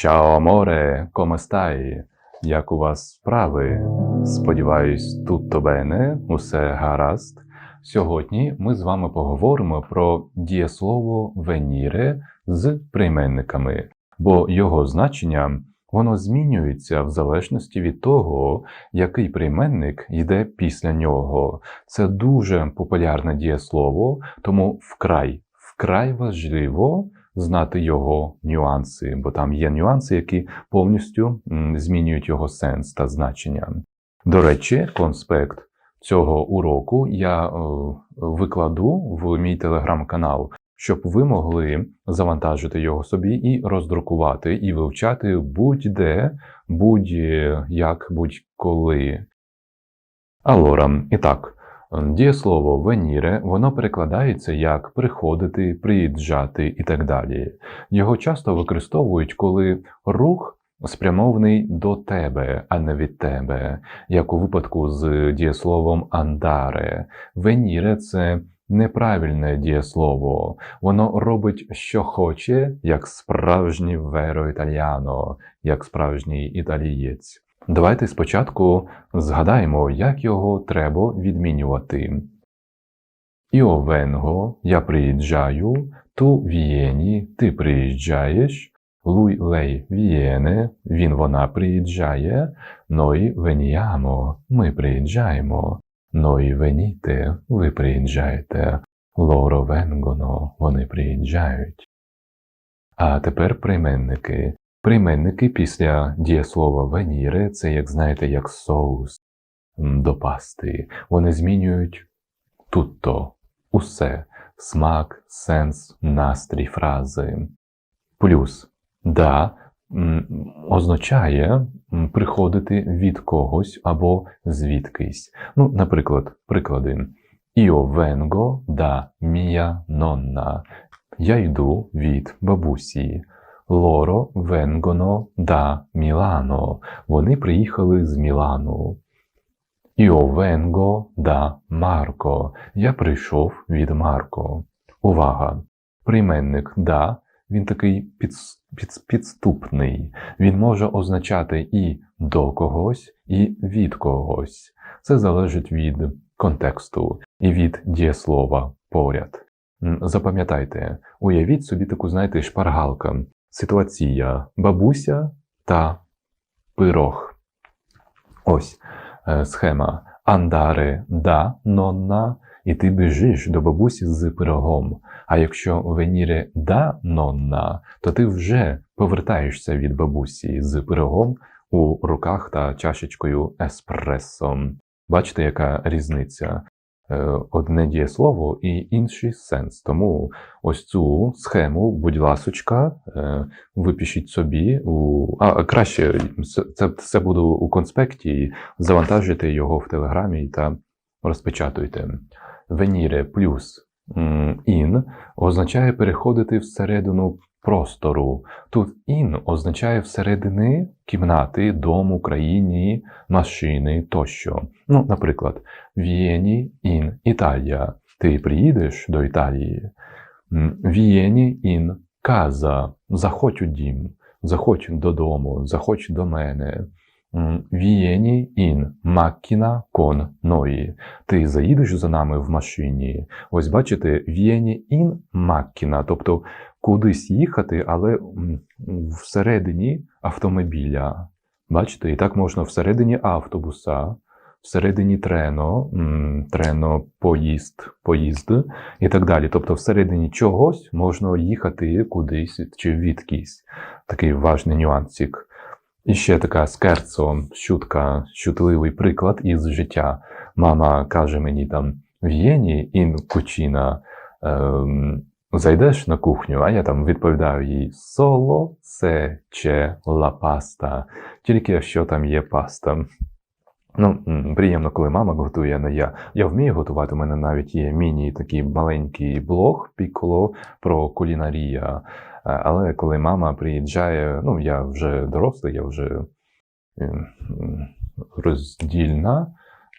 Чао, come stai? Як у вас справи? Сподіваюсь, тут бене, усе гаразд. Сьогодні ми з вами поговоримо про дієслово веніре з прийменниками, бо його значення воно змінюється в залежності від того, який прийменник йде після нього. Це дуже популярне дієслово, тому вкрай, вкрай важливо знати його нюанси, бо там є нюанси, які повністю змінюють його сенс та значення. До речі, конспект цього уроку я е, викладу в мій телеграм-канал, щоб ви могли завантажити його собі і роздрукувати, і вивчати будь-де, будь-як, будь-коли. Allora, і так, дієслово веніре, воно перекладається як приходити, приїжджати і так далі. Його часто використовують, коли рух спрямований до тебе, а не від тебе, як у випадку з дієсловом andare. Веніре це неправильне дієслово. Воно робить, що хоче, як справжній веро італіано, як справжній італієць. Давайте спочатку згадаємо, як його треба відмінювати. Vengo, я приїжджаю, tu vieni, ти приїжджаєш, lui, lei viene, він, вона приїжджає, noi veniamo, ми приїжджаємо, noi venite, ви приїжджаєте, loro vengono, вони приїжджають. А тепер прийменники. Прийменники після дієслова веніре це, як знаєте, як соус до пасти. Вони змінюють тутто, усе, смак, сенс, настрій фрази. Плюс да означає приходити від когось або звідкись. Ну, наприклад, приклади. Io vengo da mia nonna. Я йду від бабусі. Loro vengono da Milano. Вони приїхали з Мілану. Io vengo da Marco. Я прийшов від Марко. Увага! Прийменник да, він такий підс- підс- підступний. Він може означати і до когось, і від когось. Це залежить від контексту і від дієслова поряд. Запам'ятайте, уявіть собі таку, знаєте, шпаргалка. Ситуація бабуся та пирог. Ось е, схема. Андаре да нонна, і ти біжиш до бабусі з пирогом. А якщо веніре да нонна, то ти вже повертаєшся від бабусі з пирогом у руках та чашечкою еспресо. Бачите, яка різниця? Е, Одне дієслово і інший сенс. Тому ось цю схему, будь ласочка, е, випишіть собі у. А краще це, це буде у конспекті, завантажуйте його в Телеграмі та розпечатуйте. Веніре плюс ін означає переходити всередину простору. Тут ін означає всередини кімнати, дому, країні, машини тощо. Ну, наприклад, Вієні ін Італія. Ти приїдеш до Італії. М, Вієні ін каза. Заходь у дім, заходь додому, заходь до мене. Вієні ін маккіна кон ної. Ти заїдеш за нами в машині. Ось бачите, вієні ін маккіна, тобто кудись їхати, але всередині автомобіля. Бачите, і так можна всередині автобуса, всередині трено, трено поїзд, поїзд і так далі. Тобто всередині чогось можна їхати кудись чи відкись. Такий важний нюансик. І ще така скерцо, щутка, щутливий приклад із життя. Мама каже мені там В'єні ін кучина. Ем, зайдеш на кухню, а я там відповідаю їй ла паста. Тільки якщо там є паста. Ну, приємно, коли мама готує, а не я. Я вмію готувати. У мене навіть є міні такий маленький блог піколо про кулінарія. Е, Але коли мама приїжджає, ну я вже дорослий, я вже е, роздільна.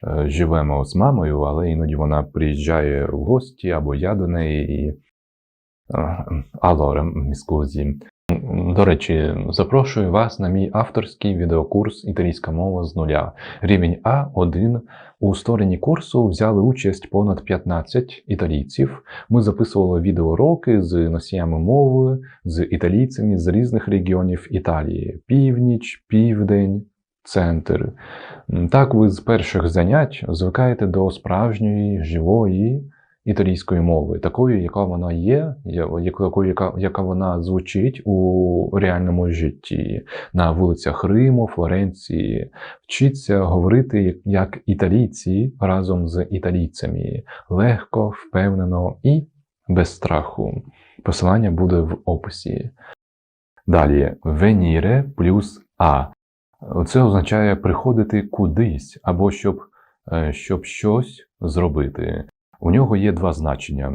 е, Живемо з мамою, але іноді вона приїжджає в гості або я до неї і. Allora, mi scusi, До речі, запрошую вас на мій авторський відеокурс Італійська мова з нуля. Рівень А1. У створенні курсу взяли участь понад 15 італійців. Ми записували відеоуроки з носіями мови, з італійцями з різних регіонів Італії: північ, південь, центр. Так ви з перших занять звикаєте до справжньої живої італійської мови, такою, яка вона є, якою, яка, яка вона звучить у реальному житті на вулицях Риму, Флоренції. Вчіться говорити як- італійці разом з італійцями легко, впевнено і без страху. Посилання буде в описі. Далі venire плюс а. Це означає приходити кудись або щоб, е, щоб щось зробити. У нього є два значення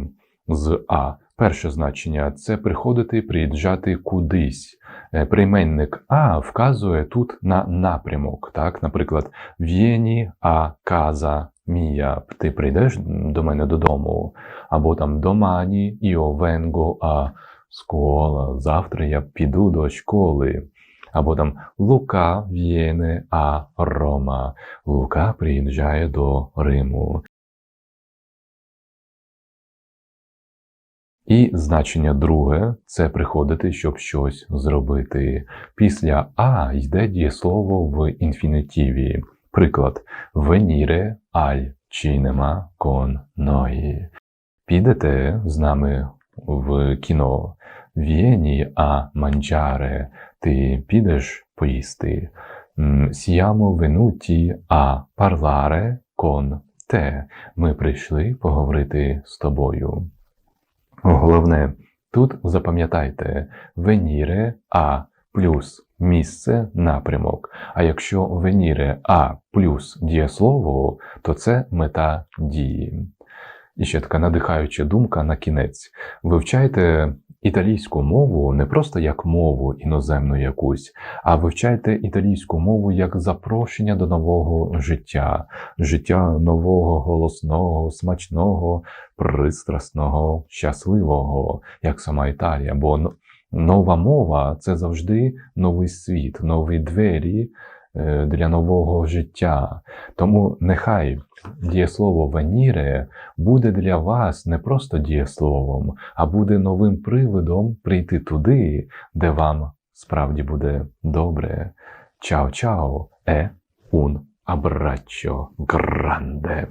з А. Перше значення це приходити, приїжджати кудись. Е, Прийменник А вказує тут на напрямок. Так? Наприклад, В'єні а каза мія. Ти прийдеш до мене додому. Або там домані іо венго а скола. Завтра я піду до школи. Або там Лука в'єне а Рома. Лука приїжджає до Риму. І значення друге це приходити, щоб щось зробити. Після а йде дієслово в інфінітиві. Приклад venire al cinema con noi. Підете з нами в кіно. Vieni a mangiare. Ти підеш поїсти. Siamo venuti a parlare con te. Ми прийшли поговорити з тобою. Головне, тут запам'ятайте веніре А плюс місце напрямок. А якщо веніре А плюс дієслово, то це мета дії. І ще така надихаюча думка на кінець. Вивчайте італійську мову не просто як мову іноземну якусь, а вивчайте італійську мову як запрошення до нового життя, життя нового, голосного, смачного, пристрасного, щасливого, як сама Італія. Бо нова мова це завжди новий світ, нові двері для нового життя. Тому нехай дієслово веніре буде для вас не просто дієсловом, а буде новим приводом прийти туди, де вам справді буде добре. Чао-чао, е un abbraccio grande.